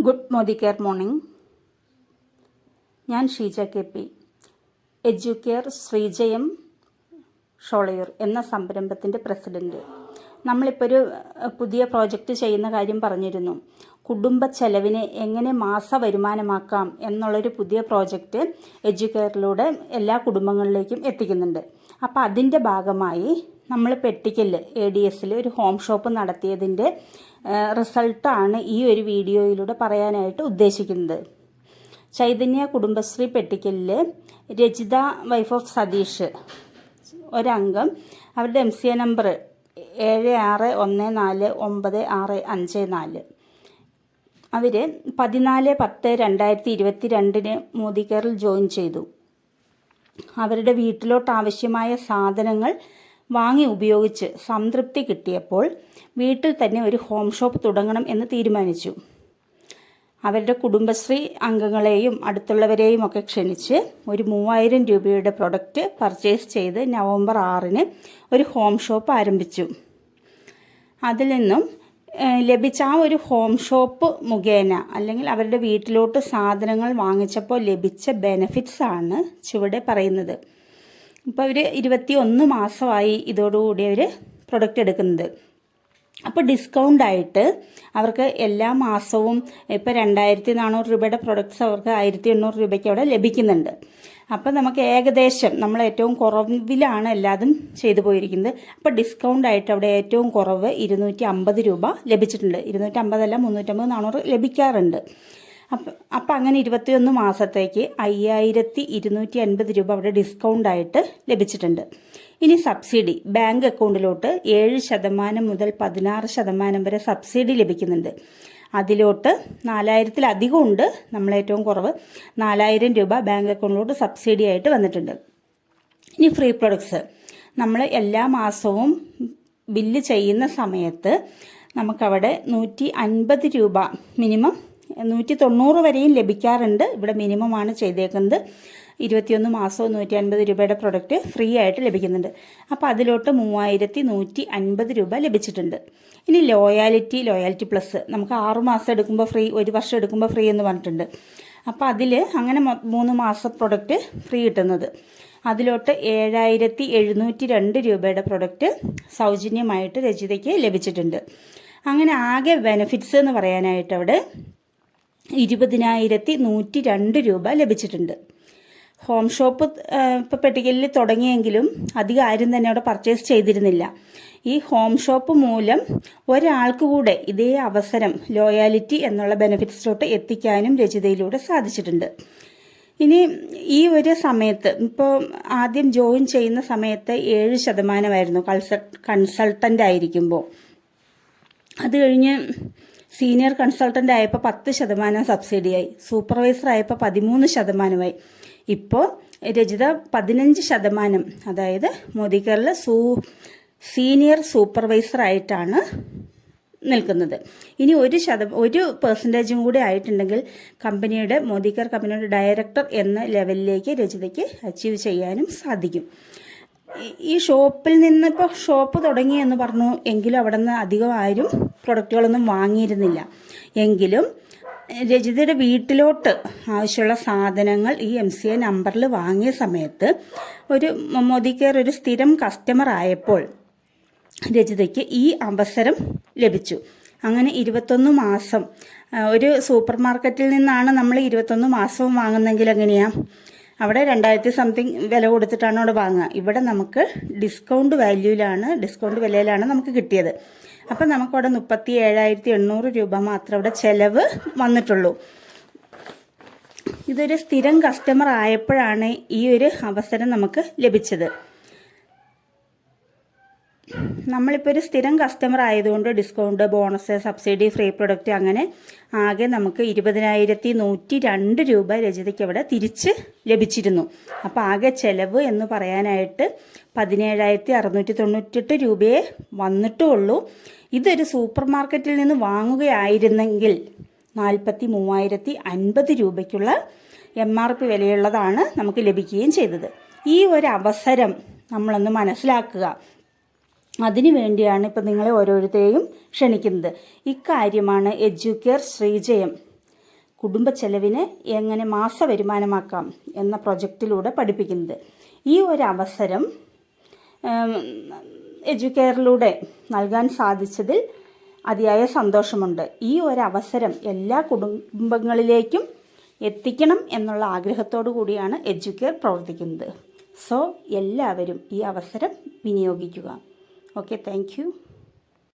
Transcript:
Good Modi care morning. ഞാൻ Sheeja K P. Educare Sreejayam Sholayur എന്ന സംരംഭത്തിന്റെ പ്രസിഡന്റ് നമ്മളിപ്പോൾ ഒരു പുതിയ പ്രോജക്റ്റ് ചെയ്യുന്ന കാര്യം പറഞ്ഞിരുന്നു. കുടുംബ ചെലവിനെ എങ്ങനെ മാസ വരുമാനമാക്കാം എന്നുള്ളൊരു പുതിയ പ്രോജക്റ്റ് എഡ്യൂക്കെയറിലൂടെ എല്ലാ കുടുംബങ്ങളിലേക്കും എത്തിക്കുന്നുണ്ട്. അപ്പോൾ അതിന്റെ ഭാഗമായി നമ്മൾ പെട്ടിക്കൽ എ ഡി എസിൽ ഒരു ഹോം ഷോപ്പ് നടത്തിയതിന്റെ റിസൾട്ടാണ് ഈ ഒരു വീഡിയോയിലൂടെ പറയാനായിട്ട് ഉദ്ദേശിക്കുന്നത്. ചൈതന്യ കുടുംബശ്രീ പെട്ടിക്കലിൽ രചിത വൈഫ് ഓഫ് സതീഷ് ഒരംഗം. അവരുടെ എം സി എ നമ്പർ ഏഴ് ആറ് ഒന്ന് നാല് ഒമ്പത് ആറ് അഞ്ച് നാല്. അവർ പതിനാല് പത്ത് രണ്ടായിരത്തി ഇരുപത്തി രണ്ടിന് മോദി കെയറിൽ ജോയിൻ ചെയ്തു. അവരുടെ വീട്ടിലോട്ട് ആവശ്യമായ സാധനങ്ങൾ വാങ്ങി ഉപയോഗിച്ച് സംതൃപ്തി കിട്ടിയപ്പോൾ വീട്ടിൽ തന്നെ ഒരു ഹോം ഷോപ്പ് തുടങ്ങണം എന്ന് തീരുമാനിച്ചു. അവരുടെ കുടുംബശ്രീ അംഗങ്ങളെയും അടുത്തുള്ളവരെയും ഒക്കെ ക്ഷണിച്ച് ഒരു മൂവായിരം രൂപയുടെ പ്രൊഡക്റ്റ് പർച്ചേസ് ചെയ്ത് നവംബർ ആറിന് ഒരു ഹോം ഷോപ്പ് ആരംഭിച്ചു. അതിൽ നിന്നും ലഭിച്ച ആ ഒരു ഹോം ഷോപ്പ് മുഖേന അല്ലെങ്കിൽ അവരുടെ വീട്ടിലോട്ട് സാധനങ്ങൾ വാങ്ങിച്ചപ്പോൾ ലഭിച്ച ബെനഫിറ്റ്സ് ആണ് ചുവടെ പറയുന്നത്. ഇപ്പോൾ അവർ ഇരുപത്തി ഒന്ന് മാസമായി ഇതോടുകൂടി അവർ പ്രൊഡക്റ്റ് എടുക്കുന്നത്. അപ്പോൾ ഡിസ്കൗണ്ട് ആയിട്ട് അവർക്ക് എല്ലാ മാസവും ഇപ്പോൾ രണ്ടായിരത്തി നാനൂറ് രൂപയുടെ പ്രൊഡക്ട്സ് അവർക്ക് ആയിരത്തി എണ്ണൂറ് രൂപയ്ക്ക് അവിടെ ലഭിക്കുന്നുണ്ട്. അപ്പോൾ നമുക്ക് ഏകദേശം നമ്മൾ ഏറ്റവും കുറവിലാണ് എല്ലാതും ചെയ്തു പോയിരിക്കുന്നത്. അപ്പോൾ ഡിസ്കൗണ്ട് ആയിട്ട് അവിടെ ഏറ്റവും കുറവ് ഇരുന്നൂറ്റി അമ്പത് രൂപ ലഭിച്ചിട്ടുണ്ട്. ഇരുന്നൂറ്റി അമ്പതല്ല മുന്നൂറ്റമ്പത് നാനൂറ് ലഭിക്കാറുണ്ട്. അപ്പം അപ്പം അങ്ങനെ ഇരുപത്തിയൊന്ന് മാസത്തേക്ക് അയ്യായിരത്തി ഇരുന്നൂറ്റി അൻപത് രൂപ അവിടെ ഡിസ്കൗണ്ട് ആയിട്ട് ലഭിച്ചിട്ടുണ്ട്. ഇനി സബ്സിഡി. ബാങ്ക് അക്കൗണ്ടിലോട്ട് ഏഴ് ശതമാനം മുതൽ പതിനാറ് ശതമാനം വരെ സബ്സിഡി ലഭിക്കുന്നുണ്ട്. അതിലോട്ട് നാലായിരത്തിലധികം ഉണ്ട് നമ്മളേറ്റവും കുറവ്. നാലായിരം രൂപ ബാങ്ക് അക്കൗണ്ടിലോട്ട് സബ്സിഡി ആയിട്ട് വന്നിട്ടുണ്ട്. ഇനി ഫ്രീ പ്രൊഡക്ട്സ്. നമ്മൾ എല്ലാ മാസവും ബില്ല് ചെയ്യുന്ന സമയത്ത് നമുക്കവിടെ നൂറ്റി അൻപത് രൂപ മിനിമം നൂറ്റി തൊണ്ണൂറ് വരെയും ലഭിക്കാറുണ്ട്. ഇവിടെ മിനിമം ആണ് ചെയ്തേക്കുന്നത്. ഇരുപത്തിയൊന്ന് മാസവും നൂറ്റി അൻപത് രൂപയുടെ പ്രൊഡക്റ്റ് ഫ്രീ ആയിട്ട് ലഭിക്കുന്നുണ്ട്. അപ്പോൾ അതിലോട്ട് മൂവായിരത്തി നൂറ്റി അൻപത് രൂപ ലഭിച്ചിട്ടുണ്ട്. ഇനി ലോയാലിറ്റി ലോയാലിറ്റി പ്ലസ് നമുക്ക് ആറു മാസം എടുക്കുമ്പോൾ ഫ്രീ ഒരു വർഷം എടുക്കുമ്പോൾ ഫ്രീ എന്ന് പറഞ്ഞിട്ടുണ്ട്. അപ്പോൾ അതിൽ അങ്ങനെ മൂന്ന് മാസം പ്രൊഡക്റ്റ് ഫ്രീ കിട്ടുന്നത്. അതിലോട്ട് ഏഴായിരത്തി എഴുന്നൂറ്റി രണ്ട് രൂപയുടെ പ്രൊഡക്റ്റ് സൗജന്യമായിട്ട് രചിതയ്ക്ക് ലഭിച്ചിട്ടുണ്ട്. അങ്ങനെ ആകെ ബെനിഫിറ്റ്സ് എന്ന് പറയാനായിട്ട് അവിടെ ഇരുപതിനായിരത്തി നൂറ്റി രണ്ട് രൂപ ലഭിച്ചിട്ടുണ്ട്. ഹോം ഷോപ്പ് ഇപ്പോൾ പെട്ടിക്കലിൽ തുടങ്ങിയെങ്കിലും അധികം ആരും തന്നെ അവിടെ പർച്ചേസ് ചെയ്തിരുന്നില്ല. ഈ ഹോം ഷോപ്പ് മൂലം ഒരാൾക്ക് കൂടെ ഇതേ അവസരം ലോയാലിറ്റി എന്നുള്ള ബെനിഫിറ്റ്സിലോട്ട് എത്തിക്കാനും രചിതയിലൂടെ സാധിച്ചിട്ടുണ്ട്. ഇനി ഈ ഒരു സമയത്ത് ഇപ്പോൾ ആദ്യം ജോയിൻ ചെയ്യുന്ന സമയത്ത് ഏഴ് ശതമാനമായിരുന്നു കൺസൾ കൺസൾട്ടന്റ് ആയിരിക്കുമ്പോൾ അത് കഴിഞ്ഞ് സീനിയർ കൺസൾട്ടന്റ് ആയപ്പോൾ പത്ത് ശതമാനം സബ്സിഡിയായി സൂപ്പർവൈസർ ആയപ്പോൾ പതിമൂന്ന് ശതമാനമായി. ഇപ്പോൾ രചിത പതിനഞ്ച് ശതമാനം. അതായത് മോദി സൂ സീനിയർ സൂപ്പർവൈസർ ആയിട്ടാണ് നിൽക്കുന്നത്. ഇനി ഒരു ശതം ഒരു പെർസെന്റേജും കൂടി ആയിട്ടുണ്ടെങ്കിൽ കമ്പനിയുടെ മോദിക്കർ കമ്പനിയുടെ ഡയറക്ടർ എന്ന ലെവലിലേക്ക് രചിതയ്ക്ക് അച്ചീവ് ചെയ്യാനും സാധിക്കും. ഈ- ഷോപ്പിൽ നിന്ന് ഇപ്പോൾ ഷോപ്പ് തുടങ്ങി എന്ന് പറഞ്ഞു എങ്കിലും അവിടെ നിന്ന് അധികം ആരും പ്രൊഡക്റ്റുകളൊന്നും വാങ്ങിയിരുന്നില്ല. എങ്കിലും രജിതയുടെ വീട്ടിലോട്ട് ആവശ്യമുള്ള സാധനങ്ങൾ ഈ എം സി എ നമ്പറിൽ വാങ്ങിയ സമയത്ത് ഒരു മോദി കെയർ ഒരു സ്ഥിരം കസ്റ്റമർ ആയപ്പോൾ രജിതയ്ക്ക് ഈ അവസരം ലഭിച്ചു. അങ്ങനെ ഇരുപത്തൊന്ന് മാസം ഒരു സൂപ്പർ മാർക്കറ്റിൽ നിന്നാണ് നമ്മൾ ഇരുപത്തൊന്ന് മാസവും വാങ്ങുന്നെങ്കിൽ എങ്ങനെയാ? അവിടെ രണ്ടായിരത്തി സംതിങ് വില കൊടുത്തിട്ടാണ് അവിടെ വാങ്ങുക. ഇവിടെ നമുക്ക് ഡിസ്കൗണ്ട് വാല്യൂലാണ് ഡിസ്കൗണ്ട് വിലയിലാണ് നമുക്ക് കിട്ടിയത്. അപ്പം നമുക്കവിടെ മുപ്പത്തി ഏഴായിരത്തി എണ്ണൂറ് രൂപ മാത്രം അവിടെ ചെലവ് വന്നിട്ടുള്ളൂ. ഇതൊരു സ്ഥിരം കസ്റ്റമർ ആയപ്പോഴാണ് ഈ ഒരു അവസരം നമുക്ക് ലഭിച്ചത്. നമ്മളിപ്പോൾ ഒരു സ്ഥിരം കസ്റ്റമർ ആയതുകൊണ്ട് discount bonus subsidy free product അങ്ങനെ ആകെ നമുക്ക് ഇരുപതിനായിരത്തി നൂറ്റി രണ്ട് രൂപ രചിതയ്ക്ക് അവിടെ തിരിച്ച് ലഭിച്ചിരുന്നു. അപ്പോൾ ആകെ ചെലവ് എന്ന് പറയാനായിട്ട് പതിനേഴായിരത്തി അറുന്നൂറ്റി തൊണ്ണൂറ്റെട്ട് രൂപയെ വന്നിട്ടുള്ളൂ ഇതൊരു സൂപ്പർ മാർക്കറ്റിൽ നിന്ന് വാങ്ങുകയായിരുന്നെങ്കിൽ നാൽപ്പത്തി മൂവായിരത്തി അൻപത് രൂപയ്ക്കുള്ള എം ആർ പി വിലയുള്ളതാണ് നമുക്ക് ലഭിക്കുകയും ചെയ്തത്. ഈ ഒരു അവസരം നമ്മളൊന്ന് മനസ്സിലാക്കുക. അതിനു വേണ്ടിയാണ് ഇപ്പം നിങ്ങളെ ഓരോരുത്തരെയും ക്ഷണിക്കുന്നത്. ഇക്കാര്യമാണ് എജ്യൂക്കെയർ ശ്രീജയം. കുടുംബ ചെലവിന് എങ്ങനെ മാസ വരുമാനമാക്കാം എന്ന പ്രൊജക്റ്റിലൂടെ പഠിപ്പിക്കുന്നത്. ഈ ഒരു അവസരം എഡ്യൂക്കെയറിലൂടെ നൽകാൻ സാധിച്ചതിൽ അതിയായ സന്തോഷമുണ്ട്. ഈ ഒരു അവസരം എല്ലാ കുടുംബങ്ങളിലേക്കും എത്തിക്കണം എന്നുള്ള ആഗ്രഹത്തോടു കൂടിയാണ് എജ്യൂക്കെയർ പ്രവർത്തിക്കുന്നത്. സോ എല്ലാവരും ഈ അവസരം വിനിയോഗിക്കുക. Okay thank you